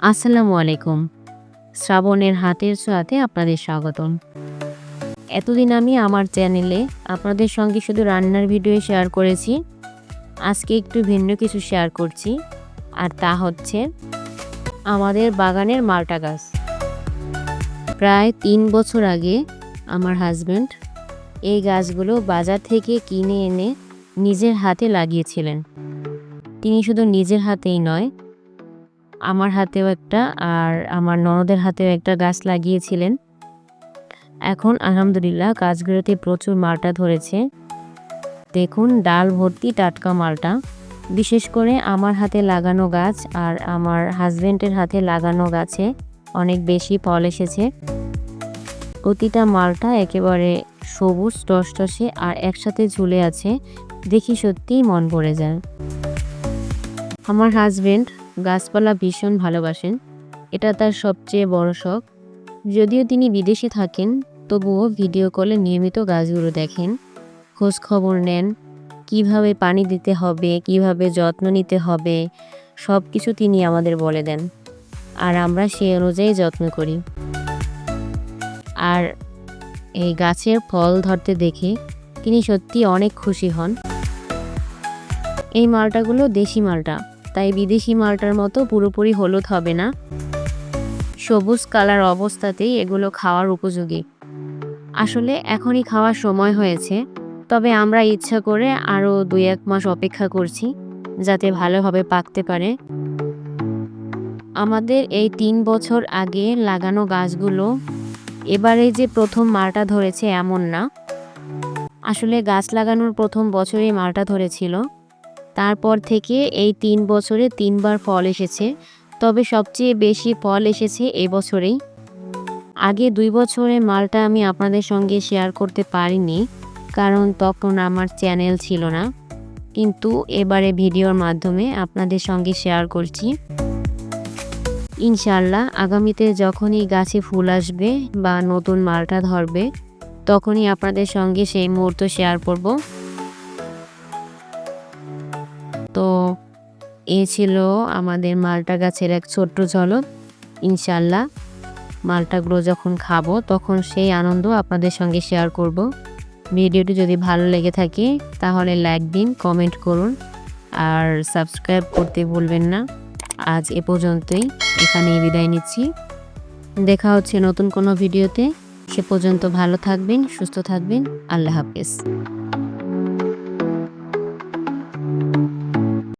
আসসালামু আলাইকুম। শ্রাবণের হাতের ছোঁয়াতে আপনাদের স্বাগতম। এতদিন আমি আমার চ্যানেলে আপনাদের সঙ্গে শুধু রান্নার ভিডিও শেয়ার করেছি, আজকে একটু ভিন্ন কিছু শেয়ার করছি, আর তা হচ্ছে আমাদের বাগানের মালটা গাছ। প্রায় তিন বছর আগে আমার হাজব্যান্ড এই গাছগুলো বাজার থেকে কিনে এনে নিজের হাতে লাগিয়েছিলেন। তিনি শুধু নিজের হাতেই নয় আমার হাতেও একটা আর আমার ননদের হাতেও একটা গাছ লাগিয়েছিলেন। এখন আলহামদুলিল্লাহ গাছগুলোতে প্রচুর মালটা ধরেছে। দেখুন, ডাল ভর্তি টাটকা মালটা। বিশেষ করে আমার হাতে লাগানো গাছ আর আমার হাজব্যান্ডের হাতে লাগানো গাছে অনেক বেশি ফল এসেছে। প্রতিটা মালটা একেবারে সবুজ, টসটসে আর একসাথে ঝুলে আছে। দেখি সত্যিই মন ভরে যায়। আমার হাজবেন্ড গাছপালা ভীষণ ভালোবাসেন। এটা তার সবচেয়ে বড় শখ। যদিও তিনি বিদেশে থাকেন, তবুও ভিডিও কলে নিয়মিত গাছগুলো দেখেন। খোঁজ খবর নেন, কীভাবে পানি দিতে হবে, কীভাবে যত্ন নিতে হবে সব কিছু তিনি আমাদের বলে দেন। আর আমরা সেই অনুযায়ী যত্ন করি। আর এই গাছের ফল ধরতে দেখে তিনি সত্যি অনেক খুশি হন। এই মালটাগুলো দেশি মালটা। তাই বিদেশি মালটার মতো পুরোপুরি হলুদ হবে না। সবুজ কালার অবস্থাতেই এগুলো খাওয়ার উপযোগী। আসলে এখনই খাওয়ার সময় হয়েছে, তবে আমরা ইচ্ছা করে আরও দুই এক মাস অপেক্ষা করছি, যাতে ভালোভাবে পাকতে পারে। আমাদের এই তিন বছর আগে লাগানো গাছগুলো এবারে যে প্রথম মালটা ধরেছে এমন না। আসলে গাছ লাগানোর প্রথম বছরেই মালটা ধরেছিল। তারপর থেকে এই তিন বছরে তিনবার ফল এসেছে, তবে সবচেয়ে বেশি ফল এসেছে এই বছরেই। আগে দুই বছরে মালটা আমি আপনাদের সঙ্গে শেয়ার করতে পারিনি, কারণ তখন আমার চ্যানেল ছিল না। কিন্তু এবারে ভিডিওর মাধ্যমে আপনাদের সঙ্গে শেয়ার করছি। ইনশাল্লাহ আগামীতে যখনই গাছে ফুল আসবে বা নতুন মালটা ধরবে, তখনই আপনাদের সঙ্গে সেই মুহূর্ত শেয়ার করব। তো এ ছিল আমাদের মালটা গাছের এক ছোট্ট ঝলক। ইনশাল্লাহ মালটাগুলো যখন খাব, তখন সেই আনন্দ আপনাদের সঙ্গে শেয়ার করব। ভিডিওটি যদি ভালো লেগে থাকে, তাহলে লাইক দিন কমেন্ট করুন, আর সাবস্ক্রাইব করতে ভুলবেন না। আজ এ পর্যন্তই, এখানেই বিদায় নিচ্ছি। দেখা হচ্ছে নতুন কোনো ভিডিওতে। সে পর্যন্ত ভালো থাকবেন, সুস্থ থাকবেন। আল্লাহ হাফেজ।